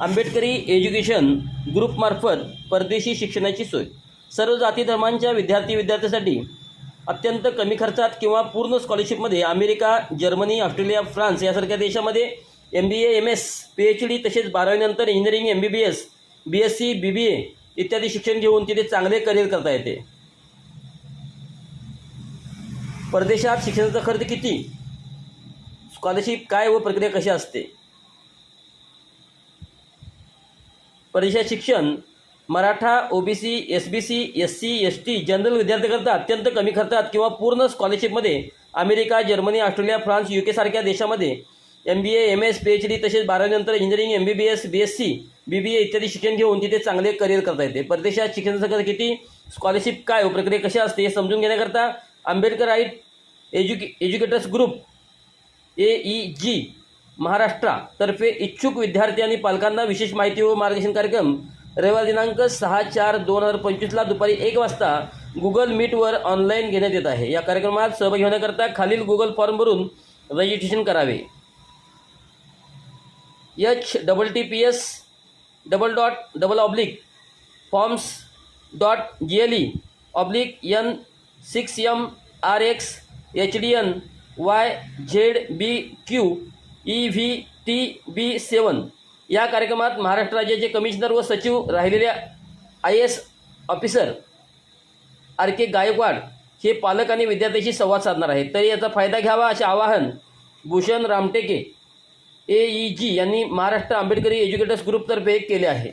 आंबेडकरी एज्युकेशन ग्रुपमार्फत परदेशी शिक्षणाची सोय. सर्व जाती धर्मांच्या विद्यार्थी विद्यार्थ्यांसाठी अत्यंत कमी खर्चात किंवा पूर्ण स्कॉलरशिपमध्ये अमेरिका जर्मनी ऑस्ट्रेलिया फ्रान्स यासारख्या देशामध्ये M B A M S P H D तसेच बारावीनंतर engineering M B B S B S C B B A इत्यादी शिक्षण घेऊन तिथे चांगले करिअर करता येते. परदेशात शिक्षणाचा खर्च किती? स्कॉलरशिप काय व प्रक्रिया कशी असते? परदेशात शिक्षण Maratha OBC S B C S C S T general विद्यार्थ्यांकरता अत्यंत कमी खर्चात किंवा पूर्ण स्कॉलरशिपमध्ये अमेरिका जर्मनी ऑस्ट्रेलिया फ्रान्स यू सारख्या देशामध्ये M B A M S P H D तसेच बारावीनंतर engineering M B B S B S C B B A इत्यादी शिक्षण घेऊन तिथे चांगले करिअर करता येते. परदेशात शिक्षणाचा किती स्कॉलरशिप काय प्रक्रिया कशी असते हे समजून घेण्याकरता Ambedkar right educa educators group A E G महाराष्ट्रातर्फे इच्छुक विद्यार्थी आणि पालकांना विशेष माहिती व मार्गदर्शन कार्यक्रम रविवार दिनांक सहा चार दोन हजार पंचवीसला दुपारी एक वाजता गुगल मीटवर ऑनलाईन घेण्यात येत आहे. या कार्यक्रमात सहभागी होण्याकरता खालील गुगल फॉर्मवरून रजिस्ट्रेशन करावे. H double T P S double dot double oblique forms dot G L E oblique N six M R X H D N Y Z B Q E V T B seven या कार्यक्रमात महाराष्ट्र राज्याचे commissioner व सचिव राहिलेल्या I S officer R K Gaikwad हे पालक आणि विद्यार्थ्यांशी संवाद साधणार आहेत. तरी याचा फायदा घ्यावा असे आवाहन Bhushan Ramteke A E G यांनी महाराष्ट्र आंबेडकरी एज्युकेटर्स ग्रुपतर्फे केले आहे.